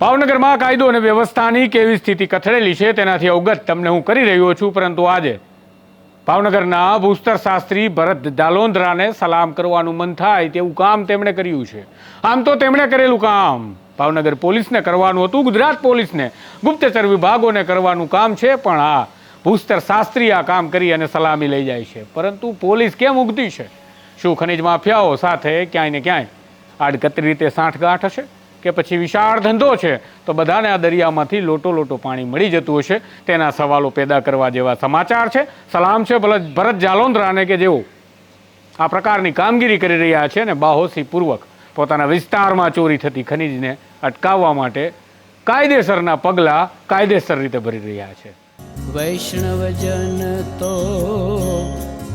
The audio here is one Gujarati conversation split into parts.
ભાવનગરમાં કાયદો અને વ્યવસ્થાની કેવી સ્થિતિ કથળેલી છે તેનાથી અવગત તમને હું કરી રહ્યો છું, પરંતુ આજે ભાવનગરના ભૂસ્તર શાસ્ત્રી ભરત જાલોંદ્રાને સલામ કરવાનું મન થાય તેવું કામ તેમણે કર્યું છે. આમ તો તેમણે કરેલું કામ. ભાવનગર પોલીસને કરવાનું હતું, ગુજરાત પોલીસને. ગુપ્તચર વિભાગોને કરવાનું કામ છે, પણ આ ભૂસ્તર શાસ્ત્રી આ કામ કરી અને સલામી લઈ જાય છે. પરંતુ પોલીસ કેમ ઉગતી છે? શું ખનિજ માફિયાઓ સાથે ક્યાંય ને ક્યાંય આડકતરી રીતે સાંઠગાંઠ હશે? કે પછી વિશાળ ધંધો છે, તો બધાને આ દરિયામાંથી લોટો લોટો પાણી મળી જતું હશે. તેના સવાલો પેદા કરવા જેવા સમાચાર છે. સલામ છે ભરત જાલોંદ્રાને કે જેઓ આ પ્રકારની કામગીરી કરી રહ્યા છે અને બાહોશીપૂર્વક પોતાના વિસ્તારમાં ચોરી થતી ખનીજને અટકાવવા માટે કાયદેસરના પગલાં કાયદેસર રીતે ભરી રહ્યા છે. વૈષ્ણવજન તો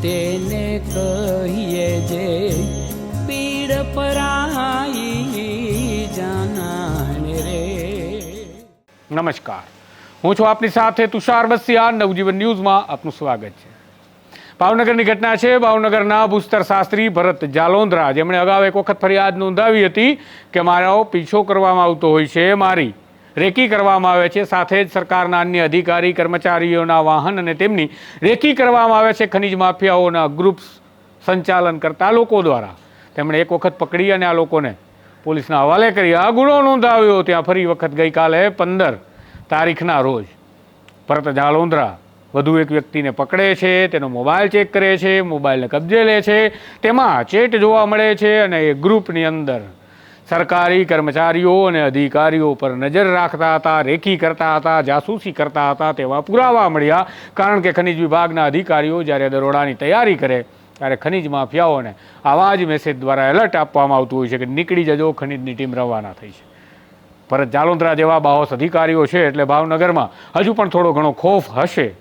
તેને કહીએ જે પીડ પરાઈ નમસ્કાર. હું છું આપની સાથે તુષાર બસિયા નવજીવન ન્યૂઝમાં આપનું સ્વાગત છે. ભાવનગરની ઘટના છે. ભાવનગરના ભૂસ્તર શાસ્ત્રી ભરત જાલોંદ્રા, જેમણે અગાઉ એક વખત ફરિયાદ નોંધાવી હતી કે મારો પીછો કરવામાં આવતો હોય છે, મારી રેકી કરવામાં આવે છે. સાથે જ સરકારના અન્ય અધિકારી, કર્મચારીઓના વાહન અને તેમની રેકી કરવામાં આવે છે. ખનિજ માફિયાઓના ગ્રુપ સંચાલન કરતા લોકો દ્વારા તેમણે એક વખત પકડી અને આ લોકોને પોલીસના હવાલે કરી આ ગુનો નોંધાવ્યો. ત્યાં ફરી વખત ગઈકાલે પંદર તારીખના રોજ ભરત જાલોંદ્રા. વધુ એક વ્યક્તિને પકડે છે, તેનો મોબાઈલ ચેક કરે છે, મોબાઈલને કબજે લે છે, તેમાં ચેટ જોવા મળે છે અને એ ગ્રુપની અંદર સરકારી કર્મચારીઓ અને અધિકારીઓ પર નજર રાખતા હતા રેખી કરતા હતા, જાસૂસી કરતા હતા તેવા પુરાવા મળ્યા. કારણ કે ખનિજ વિભાગના અધિકારીઓ જ્યારે દરોડાની તૈયારી કરે ત્યારે ખનિજ માફિયાઓને આવા જ મેસેજ દ્વારા એલર્ટ આપવામાં આવતું હોય છે કે નીકળી જજો, ખનિજની ટીમ રવાના થઈ છે. ભરત જાલોંદ્રા જેવા બાહોશ અધિકારીઓ છે એટલે ભાવનગરમાં હજુ પણ થોડો ઘણો ખોફ હશે.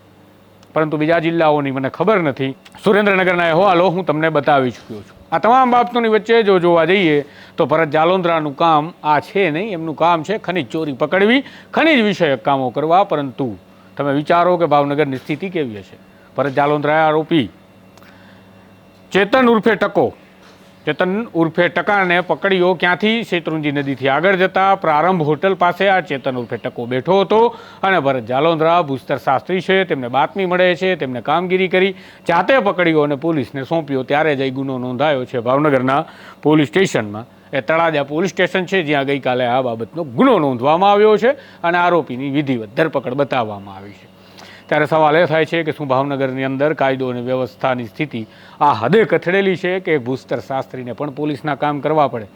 પરંતુ બીજા જિલ્લાઓની મને ખબર નથી. સુરેન્દ્રનગરના અહેવાલો હું તમને બતાવી ચૂક્યો છું. આ તમામ બાબતોની વચ્ચે જો જોવા જઈએ તો ભરત જાલોંદ્રાનું કામ આ છે નહીં, એમનું કામ છે ખનિજ ચોરી પકડવી, ખનિજ વિષયક કામો કરવા. પરંતુ તમે વિચારો કે ભાવનગરની સ્થિતિ કેવી હશે? ભરત જાલોંદ્રાએ આરોપી ચેતન ઉર્ફે ટકો. ચેતન ઉર્ફે ટકાને પકડ્યો ક્યાંથી? શેત્રુંજી નદીથી આગળ જતા પ્રારંભ હોટલ પાસે આ ચેતન ઉર્ફે ટકો બેઠો હતો અને ભરત જાલોંદ્રા, ભૂસ્તર શાસ્ત્રી છે, તેમને બાતમી મળે છે, તેમને કામગીરી કરી, જાતે પકડ્યો અને પોલીસને સોંપ્યો. ત્યારે જ ગુનો નોંધાયો છે ભાવનગરના પોલીસ સ્ટેશનમાં. એ તળાજા પોલીસ સ્ટેશન છે, જ્યાં ગઈકાલે આ બાબતનો ગુનો નોંધવામાં આવ્યો છે અને આરોપીની વિધિવત ધરપકડ બતાવવામાં આવી છે. ત્યારે સવાલ એ થાય છે કે શું ભાવનગરની અંદર કાયદો અને વ્યવસ્થાની સ્થિતિ આ હદે કથળેલી છે કે ભૂસ્તર શાસ્ત્રીને પણ પોલીસના કામ કરવા પડે?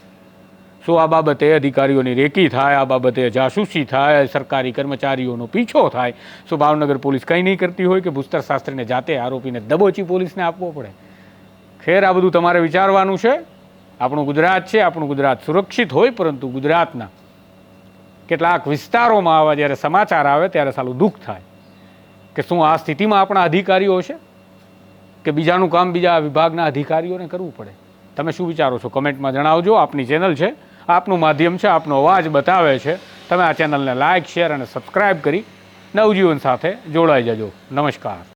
શું આ બાબતે અધિકારીઓની રેકી થાય? આ બાબતે જાસૂસી થાય? સરકારી કર્મચારીઓનો પીછો થાય? શું ભાવનગર પોલીસ કંઈ નહીં કરતી હોય કે ભૂસ્તર શાસ્ત્રીને જાતે આરોપીને દબોચી પોલીસને આપવો પડે? ખેર, આ બધું તમારે વિચારવાનું છે? આપણું ગુજરાત છે, આપણું ગુજરાત સુરક્ષિત હોય, પરંતુ ગુજરાતના કેટલાક વિસ્તારોમાં આવા જ્યારે સમાચાર આવે ત્યારે સાલું દુઃખ થાય. કે શું આ સ્થિતિમાં આપણા અધિકારીઓ છે? કે બીજાનું કામ બીજા વિભાગના અધિકારીઓને કરવું પડે? તમે શું વિચારો છો? કમેન્ટમાં જણાવજો. આપની ચેનલ છે. આપનું માધ્યમ છે. આપનો અવાજ બતાવે છે. તમે આ ચેનલને લાઇક શેર અને સબસ્ક્રાઇબ કરી નવજીવન સાથે જોડાઈ જજો. નમસ્કાર.